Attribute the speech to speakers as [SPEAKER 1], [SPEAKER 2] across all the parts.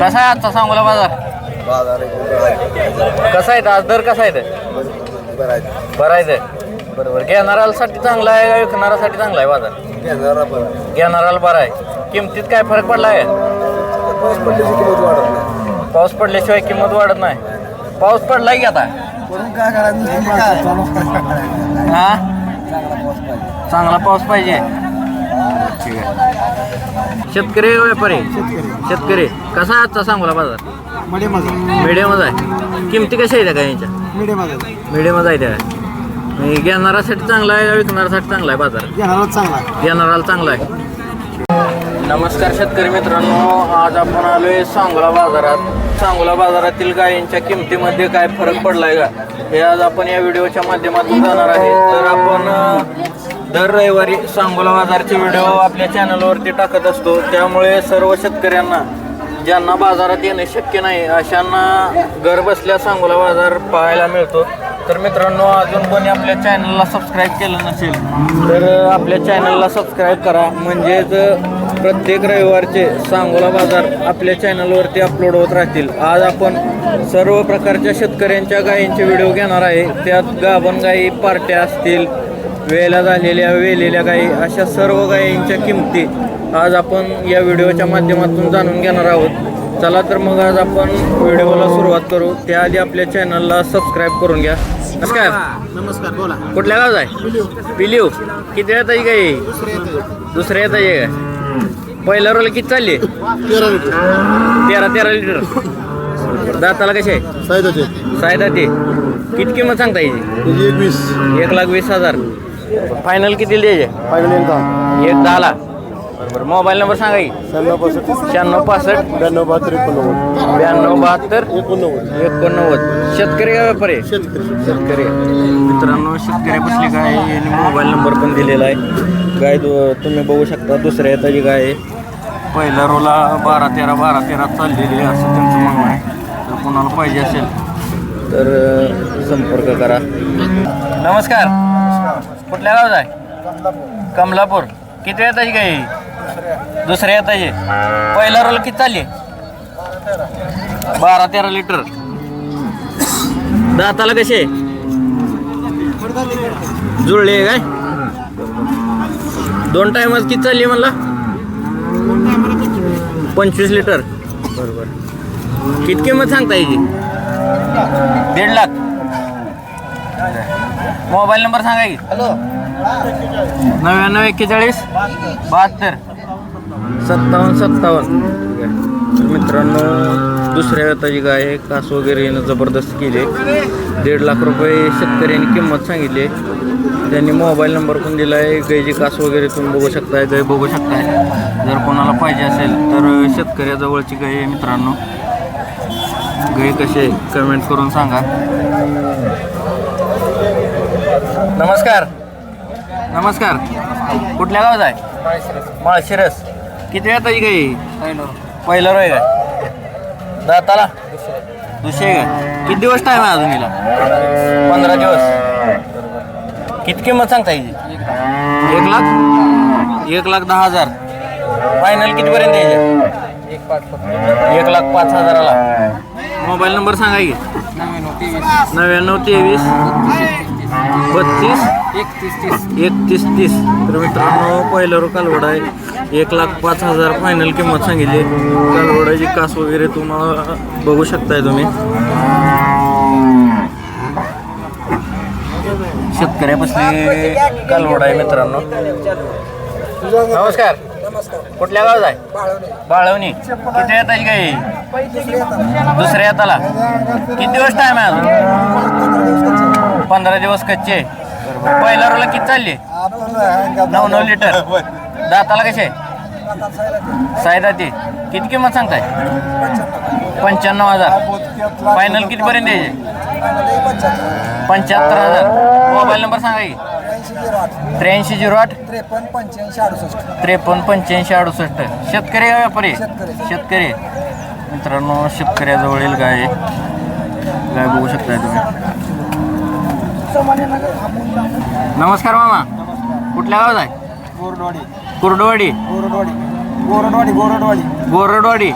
[SPEAKER 1] कसा आहे आजचा सांगोला बाजार?
[SPEAKER 2] बाजार
[SPEAKER 1] कसा आहे आज दर कसा आहे ते?
[SPEAKER 2] बरं आहे.
[SPEAKER 1] बरं आहे ते बरोबर घेणाऱ्यासाठी चांगला आहे का विकणाऱ्यासाठी चांगला आहे बाजार?
[SPEAKER 2] घेणारा पण
[SPEAKER 1] घेणाऱ्याला बरा आहे. किमतीत काय फरक पडला आहे
[SPEAKER 2] पाऊस पडल्याची किंमत वाढत नाही.
[SPEAKER 1] पाऊस पडल्याशिवाय किंमत वाढत नाही. पाऊस पडलाय की आता?
[SPEAKER 2] म्हणून काय करायचं
[SPEAKER 1] हा? चांगला पाऊस पाहिजे. ठीक आहे शेतकरी व्यापारी? शेतकरी. कसा आहे आजचा सांगोला बाजार?
[SPEAKER 2] मीडियम
[SPEAKER 1] मिडियमच आहे. किमती कशा आहेत का यांच्या?
[SPEAKER 2] मीडियम
[SPEAKER 1] मिडियमच आहे. त्या. आणि घेणाऱ्यासाठी चांगला आहे का विकणाऱ्यासाठी चांगला आहे बाजार?
[SPEAKER 2] घेणाराच चांगला
[SPEAKER 1] आहे. नमस्कार शेतकरी मित्रांनो आज आपण आलोय सांगोला बाजारात. सांगोला बाजारातील गायींच्या किमतीमध्ये काय फरक पडलाय का? हे आज आपण या व्हिडिओच्या माध्यमातून जाणार आहे. तर आपण दर रविवारी सांगोला बाजारचे व्हिडिओ आपल्या चॅनलवरती टाकत असतो. त्यामुळे सर्व शेतकऱ्यांना ज्यांना बाजारात येणे शक्य नाही अशांना घर बसल्या सांगोला बाजार पाहायला मिळतो. तर मित्रांनो अजून कोणी आपल्या चॅनलला सबस्क्राईब केलं नसेल तर आपल्या चॅनलला सबस्क्राईब करा. म्हणजेच प्रत्येक रविवारचे सांगोला बाजार आपल्या चॅनलवरती अपलोड होत राहतील. आज आपण सर्व प्रकारच्या शेतकऱ्यांच्या गायींचे व्हिडिओ घेणार आहे. त्यात गाभण गायी पार्ट्या असतील वेळेला झालेल्या वेलेल्या गायी अशा सर्व गायींच्या किमती आज आपण या व्हिडिओच्या माध्यमातून जाणून घेणार आहोत. चला तर मग आज आपण व्हिडिओला सुरुवात करू. त्याआधी आपल्या चॅनलला सबस्क्राईब करून घ्या. नमस्कार.
[SPEAKER 2] नमस्कार बोला.
[SPEAKER 1] कुठल्या गावात आहे? पिलिओ किती येत आहे काही दुसऱ्या येत आहे. का? पहिल्या रोल किती चालली?
[SPEAKER 2] तेरा लिटर.
[SPEAKER 1] तेरा तेरा लिटर. दाताला कसे? सायदा ते किती किंमत सांगता
[SPEAKER 2] एक वीस
[SPEAKER 1] एक लाख वीस हजार. फायनल किती द्यायचे
[SPEAKER 2] फायनल एक दहा.
[SPEAKER 1] एक दहाला. बरोबर. मोबाईल नंबर सांगा की.
[SPEAKER 2] शहाण्णव पासष्ट.
[SPEAKER 1] शहाण्णव पासष्ट.
[SPEAKER 2] ब्याण्णव बहात्तर एकोणनव्वद.
[SPEAKER 1] ब्याण्णव बहात्तर.
[SPEAKER 2] एकोणनव्वद.
[SPEAKER 1] एकोणनव्वद. शेतकरी का व्यापारी? आहे?
[SPEAKER 2] शेतकरी.
[SPEAKER 1] शेतकरी. मित्रांनो शेतकरी बसली गाय आणि मोबाईल नंबर पण दिलेला आहे. गाय तुम्ही बघू शकता दुसऱ्या येताची गाय आहे. पहिल्या रोला बारा तेरा बारा तेरा चाललेली आहे असं त्यांचं म्हणणं आहे. तर कोणाला पाहिजे असेल तर संपर्क करा. नमस्कार. कुठल्या गावात आहे? कमलापूर. किती येताची गाय आहे? दुसऱ्या येताची पहिला रोल किती चालली? बारा तेरा लिटर दाताला कसे? जुळले आहे काय? दोन टायमात किती चालली म्हणला? पंचवीस लिटर बरोबर किती किंमत सांगता याची दीड लाख. मोबाईल नंबर सांगा की. नव्याण्णव एक्केचाळीस बहात्तर. सत्तावन्न सत्तावन्न. तर मित्रांनो दुसऱ्या व्यताची गाय आहे कास वगैरे यानं जबरदस्त केली. दीड लाख रुपये शेतकऱ्यांनी किंमत सांगितली. आहे त्यांनी मोबाईल नंबर पण दिला आहे गायची कास वगैरे तुम्ही बघू शकताय गाय बघू शकताय. जर कोणाला पाहिजे असेल तर शेतकऱ्याजवळची गाय आहे मित्रांनो. गाय कशी आहे कमेंट करून सांगा. नमस्कार. नमस्कार. कुठल्या गावात आहे? माळशिरस. किती वेळाची गाई? पहिलं रोय काय दाताला. दुसरे काय किती दिवस टाईम आहे अजून हिला? पंधरा दिवस. किती किंमत सांगता याची एक लाख? एक लाख दहा हजार. फायनल कितीपर्यंत द्यायचे एक लाख पाच हजाराला. मोबाईल नंबर सांगा की. नव्याण्णव तेवीस. बत्तीस एकतीस तीस तर मित्रांनो पहिल्यावर कालवड आहे. एक लाख पाच हजार फायनल किंमत सांगितली. कालवडाची कास वगैरे तुम्हाला बघू शकताय तुम्ही. शेतकऱ्यापासून कालवड आहे मित्रांनो. नमस्कार. कुठल्या गावात आहे? बाळवणी. किती येत आहे काही दुसऱ्या येताला. किती दिवस टाइम आहे पंधरा दिवस कच्चे. पहिला रोला किती चालली? नऊ नऊ लिटर दाताला कसे? सायदा ते किती किंमत सांगताय? पंच्याण्णव हजार. फायनल कितीपर्यंत द्यायचे पंच्याहत्तर हजार. मोबाईल नंबर सांगा की. त्र्याऐंशी झिरो आठ.
[SPEAKER 2] त्रेपन्न पंच्याऐंशी अडुसष्ट.
[SPEAKER 1] त्रेपन्न पंच्याऐंशी अडुसष्ट शेतकरी का व्यापारी? शेतकरी. मित्रांनो शेतकऱ्याजवळील गाय. गाय बघू शकताय तुम्ही. नमस्कार मामा. कुठल्या गावात आहे?
[SPEAKER 2] गोरडवाडी.
[SPEAKER 1] कुर्डवाडी.
[SPEAKER 2] गोरडवाडी. गोरडवाडी गोरडवाडी.
[SPEAKER 1] गोरडवाडी.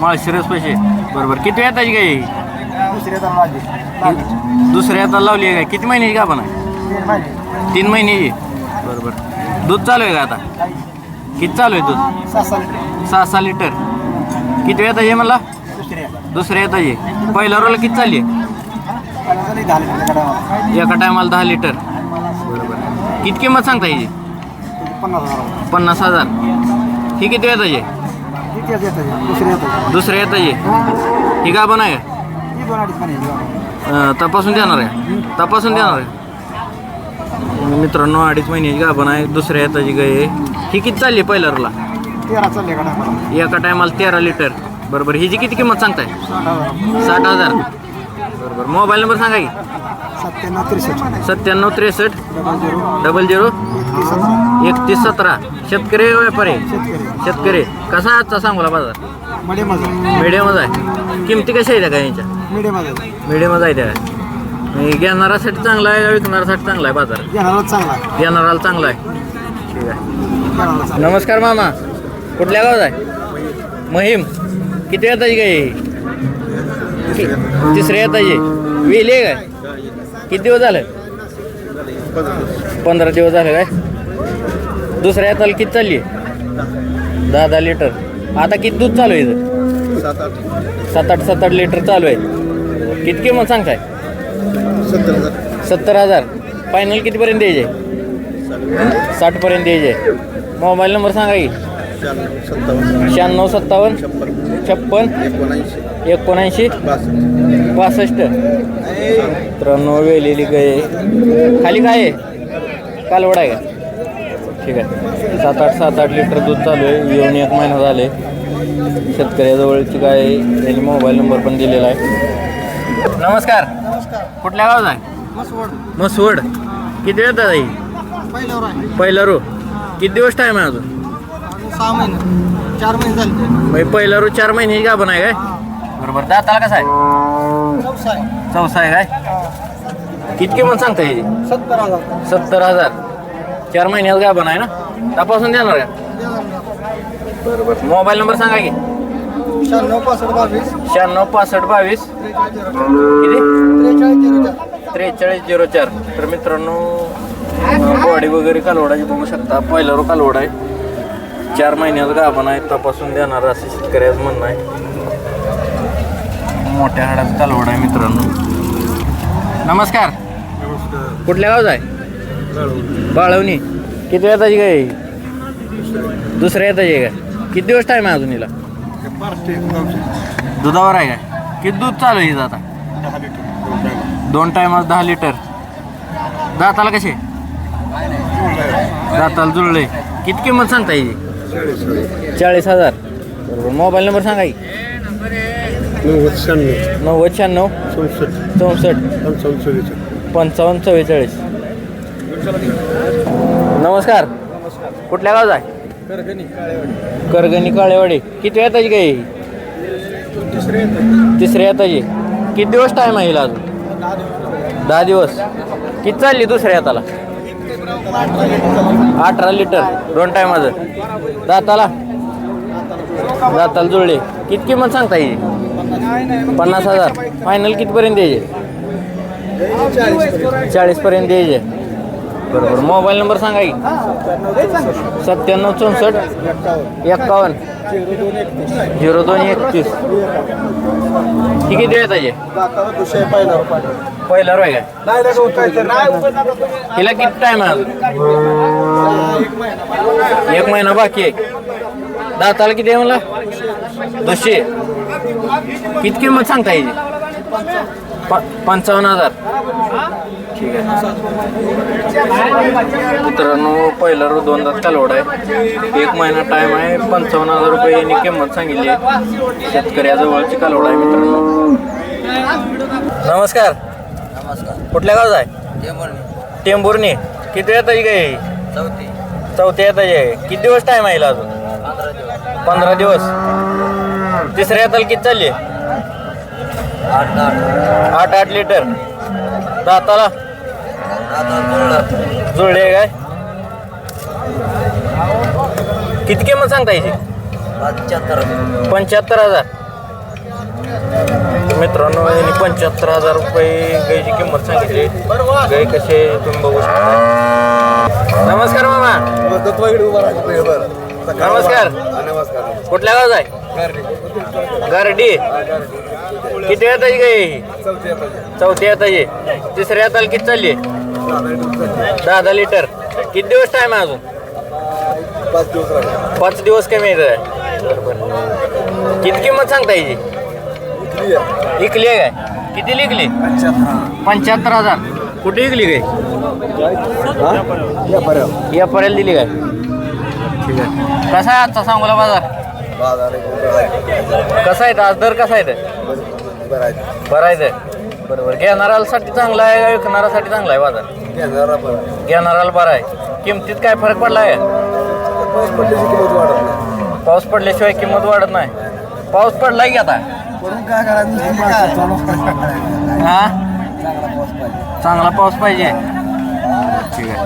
[SPEAKER 1] माळशिरस पैसे बरोबर. किती वेळ त्याची गाय
[SPEAKER 2] दुसऱ्या तर माझी
[SPEAKER 1] ही दुसऱ्या आता लावली आहे काय किती महिन्याची का पण आहे? तीन महिन्याची. बरोबर. दूध चालू आहे का आता? किती चालू आहे दूध? सहा सहा लिटर. किती वेळ आहे मला
[SPEAKER 2] दुसऱ्या.
[SPEAKER 1] दुसऱ्या येत आहे पहिल्या रोला किती चालली आहे?
[SPEAKER 2] दहा लिटर.
[SPEAKER 1] एका टायमाला दहा लिटर. बरोबर किती किंमत सांगता याची
[SPEAKER 2] पन्नास हजार.
[SPEAKER 1] पन्नास हजार. ही किती येत आहे
[SPEAKER 2] किती येतं दुसरी येतं
[SPEAKER 1] दुसऱ्या आहे ही. का पण आहे का?
[SPEAKER 2] ही दोन अडीच पण
[SPEAKER 1] अं, तपासून देणार आहे? तपासून देणार आहे? मित्रांनो अडीच महिन्याची गाभण आहे. दुसऱ्या येताची गाय आहे. ही किती चालली पहिल्या रोला
[SPEAKER 2] तेरा चालले का टायमाला
[SPEAKER 1] एका टायमाला तेरा लिटर. बरोबर. हिची किती किंमत सांगताय?
[SPEAKER 2] साठ हजार.
[SPEAKER 1] साठ हजार. बरोबर. मोबाईल नंबर सांगा की.
[SPEAKER 2] सत्त्याण्णव त्रेसष्ट.
[SPEAKER 1] सत्त्याण्णव त्रेसष्ट.
[SPEAKER 2] Double zero? एकतीस सतरा.
[SPEAKER 1] शेतकरी व्यापारी?
[SPEAKER 2] शेतकरी.
[SPEAKER 1] कसा आजचा सांगूला बाजार? मिडियमच आहे. किमती कशा आहेत त्या
[SPEAKER 2] यांच्या?
[SPEAKER 1] मिडियमच आहे त्या. आणि घेणाऱ्यासाठी चांगला आहे विकणाऱ्यासाठी चांगला आहे बाजार?
[SPEAKER 2] घेणारच चांगला
[SPEAKER 1] घेणाराला चांगला आहे. ठीक आहे. नमस्कार मामा. कुठल्या गावात आहे? महिम. किती येताची गाय तिसऱ्या आहे वेली आहे काय? किती दिवस झालं? पंधरा दिवस झाले काय? दुसऱ्या येताला किती चालली? आहे दहा दहा लिटर. आता किती दूध चालू आहे इथं?
[SPEAKER 2] सात आठ
[SPEAKER 1] सात आठ सात आठ लिटर चालू आहे. किती किंमत सांगताय?
[SPEAKER 2] सत्तर हजार.
[SPEAKER 1] सत्तर हजार फायनल कितीपर्यंत द्यायचे? साठपर्यंत द्यायचे. मोबाईल नंबर सांगा की.
[SPEAKER 2] सत्तावन्न.
[SPEAKER 1] शहाण्णव सत्तावन्न.
[SPEAKER 2] छप्पन एकोणऐंशी बासष्ट.
[SPEAKER 1] त्र्याण्णव वेलेली गाय खाली काय आहे? कालवड आहे का? ठीक आहे. सात आठ सात आठ लिटर दूध चालू आहे. येऊन एक महिना झाले. शेतकऱ्याजवळची गाय आहे. त्यांनी मोबाईल नंबर पण दिलेला आहे. नमस्कार. कुठल्या गावात आहे? मसवड किती वेळ दादा पहिला रो. किती दिवस टाईम आहे अजून?
[SPEAKER 2] चार महिने झाले
[SPEAKER 1] म्हणजे पहिला रो चार महिन्याची गाभण आहे काय? बरोबर. दाताला कसा आहे?
[SPEAKER 2] चौसा आहे.
[SPEAKER 1] चौसा आहे काय? किती किंमत सांगता याची
[SPEAKER 2] सत्तर हजार.
[SPEAKER 1] सत्तर हजार. चार महिन्यात गाभण आहे ना? तपासून देणार का? बरोबर. मोबाईल नंबर सांगा की.
[SPEAKER 2] शहाण्णव पासष्ट बावीस.
[SPEAKER 1] शहाण्णव पासष्ट बावीस. किती?
[SPEAKER 2] त्रेचाळीस झिरो चार.
[SPEAKER 1] त्रेचाळीस झिरो चार. तर मित्रांनो बॉडी वगैरे कालवडाची बघू शकता. पहिला रो कालवड आहे. चार महिन्यात गाभण आहे तपासून देणार असं शेतकऱ्याचं म्हणणं आहे. मोठ्या हाडाचं कालवड आहे मित्रांनो. नमस्कार. कुठल्या गावचा आहे? बाळवणी. किती येताची काय? दुसऱ्या. येताची आहे का किती दिवस टाईम आहे अजून हिला? दुधावर आहे काय? किती दूध चालू आहे आता? दोन टायमात दहा लिटर. दाताला कसे? दाताला जुळले किती किंमत सांगता येईल चाळीस हजार. बरोबर. मोबाईल नंबर सांगा की.
[SPEAKER 2] नव्वद शहाण्णव.
[SPEAKER 1] नव्वद शहाण्णव.
[SPEAKER 2] चौसष्ट.
[SPEAKER 1] चौसष्ट.
[SPEAKER 2] पंचावन्न चव्वेचाळीस.
[SPEAKER 1] पंचावन्न चव्वेचाळीस. नमस्कार. कुठल्या गावात आहे? करगणी. काळेवाडी. किती येताची काय तिसऱ्या येताची. किती दिवस टाईम आहे हिला अजून? दहा दिवस. किती चालली दुसऱ्या हाताला अठरा लिटर. दोन टायमाचं. दाताला? दाताला जुळले. किती किंमत सांगता येईल? पन्नास हजार. फायनल कितीपर्यंत यायचे चाळीसपर्यंत यायचे बरोबर. मोबाईल नंबर सांगा की. सत्त्याण्णव चौसष्ट एक्कावन्न झिरो दोन एकतीस. ही किती वेळ त्याचे पहिला रोय काय हिला किती टाइम आहे? एक महिना बाकी आहे. दाताला किती आहे मला दोनशे. किती किंमत सांगता येईल? प- पंचावन्न हजार. ठीक आहे मित्रांनो पहिला रो दोनदा कालवड आहे. एक महिना टाइम आहे. पंचावन्न हजार रुपये यांनी किंमत सांगितली आहे. शेतकऱ्याजवळची कालवड आहे मित्रांनो. नमस्कार. कुठल्या गावात आहे? टेंभुर्णी. किती येत आहे काय
[SPEAKER 2] चौथी
[SPEAKER 1] चौथी येत आहे किती दिवस टाइम आहे अजून? पंधरा दिवस. तिसऱ्या येताल किती चालली
[SPEAKER 2] आठ. आठ
[SPEAKER 1] आठ लिटर. दाताला? जुळले. काय? किती किंमत सांगता याची
[SPEAKER 2] पंच्याहत्तर
[SPEAKER 1] पंच्याहत्तर हजार. मित्रांनो यांनी पंच्याहत्तर हजार रुपये गायची किंमत सांगितली. गाय कसे तुम्ही बघू शकता. नमस्कार मामा. नमस्कार.
[SPEAKER 2] नमस्कार
[SPEAKER 1] कुठल्या गावात आहे? गारडी. किती येताची गाय चौथी येताची तिसऱ्या येताला किती चालली दहा दहा लिटर. किती दिवस टाइम आहे अजून?
[SPEAKER 2] पाच दिवस
[SPEAKER 1] पाच दिवस कमी येत आहे किती किंमत सांगता याची विकली आहे काय? किती लिकली? पंच्याहत्तर हजार. कुठे विकली काय? या पर्यंत दिली काय? ठीक आहे कसा आहे आजचा सांगोला बाजार? कसा आहे? आज दर कसा आहे?
[SPEAKER 2] बरायचं आहे
[SPEAKER 1] आहे बरोबर. घेणाऱ्यासाठी चांगला आहे का विकणाऱ्यासाठी चांगला आहे बाजार?
[SPEAKER 2] घेणारा पण
[SPEAKER 1] घेणाऱ्याला बरा आहे. किमतीत काय फरक पडला आहे?
[SPEAKER 2] पाऊस पडल्याची किंमत वाढत नाही.
[SPEAKER 1] पाऊस पडल्याशिवाय किंमत वाढत नाही. पाऊस पडलाय की आता?
[SPEAKER 2] म्हणून काय करायचं
[SPEAKER 1] हा? चांगला पाऊस पाहिजे. ठीक आहे.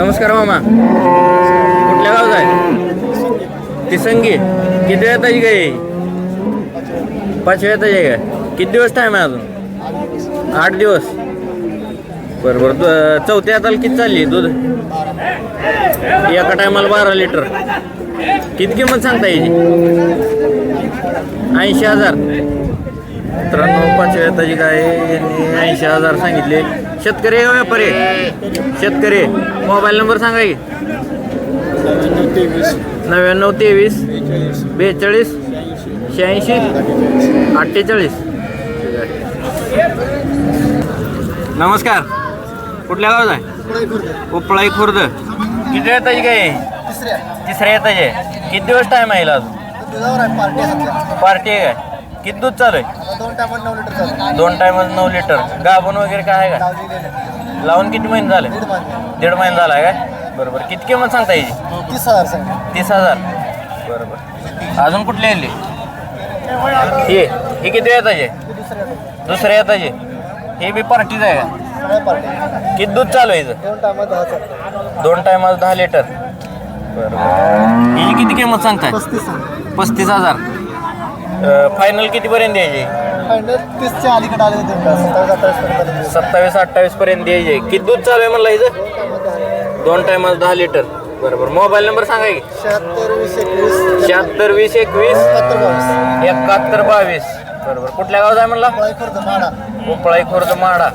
[SPEAKER 1] नमस्कार मामा. कुठल्या गावात आहे? तिसंगी. किती वेळ ताजी काय? पाच वेळ ताजी काय? किती दिवस टाईम आहे अजून? आठ दिवस. बर दु- चौथ्या हाताला किती चालली दूध? एका टायमाला बारा लिटर. किती किंमत सांगता याची ऐंशी हजार. मित्रांनो पाचव्या ताजी काय यांनी ऐंशी हजार सांगितले. शेतकरी आहे व्यापारी? आहे? शेतकरी. मोबाईल नंबर सांगा की. नव्याण्णव तेवीस. बेचाळीस. शहाऐंशी. अठ्ठेचाळीस. नमस्कार. कुठल्या गावात आहे? उपळाई खुर्द. किती येताची काय तिसऱ्या. येताची आहे किती दिवस टाईम आहे आज पार्टी आहे काय? किती दूध चालू आहे?
[SPEAKER 2] दोन टायमात नऊ लिटर
[SPEAKER 1] टाइम गाभण वगैरे काय आहे का? लावून किती महिने झाले? दीड महिने. झाला आहे काय? बरोबर. किती किंमत सांगता याची
[SPEAKER 2] तीस हजार
[SPEAKER 1] तीस हजार. बरोबर. अजून कुठली आणली? ही. ही किती येताचे दुसऱ्या. येताचे हे बी पार्टीच आहे
[SPEAKER 2] पार्टी
[SPEAKER 1] किती दूध चालू आहे हिचं?
[SPEAKER 2] दोन टायमात दहा
[SPEAKER 1] दोन टायमाला दहा लिटर बरोबर हिची किती किंमत सांगताय?
[SPEAKER 2] पस्तीस
[SPEAKER 1] हजार. फायनल कितीपर्यंत द्यायची?
[SPEAKER 2] फायनल तीसच्या अलीकडे आले होते सत्तावीस अठ्ठावीस पर्यंत
[SPEAKER 1] सत्तावीस अठ्ठावीस पर्यंत द्यायचे. किती दूध चालू आहे म्हणलं हिचं दोन टायमाला दहा लिटर. बरोबर मोबाईल नंबर सांगा की.
[SPEAKER 2] शहात्तर वीस एकवीस.
[SPEAKER 1] शहात्तर वीस एकवीस.
[SPEAKER 2] बावीस
[SPEAKER 1] एकाहत्तर बावीस. बरोबर. कुठल्या गावात आहे म्हणला?
[SPEAKER 2] खुर्द माडा.
[SPEAKER 1] उपळाई खुर्द माडा.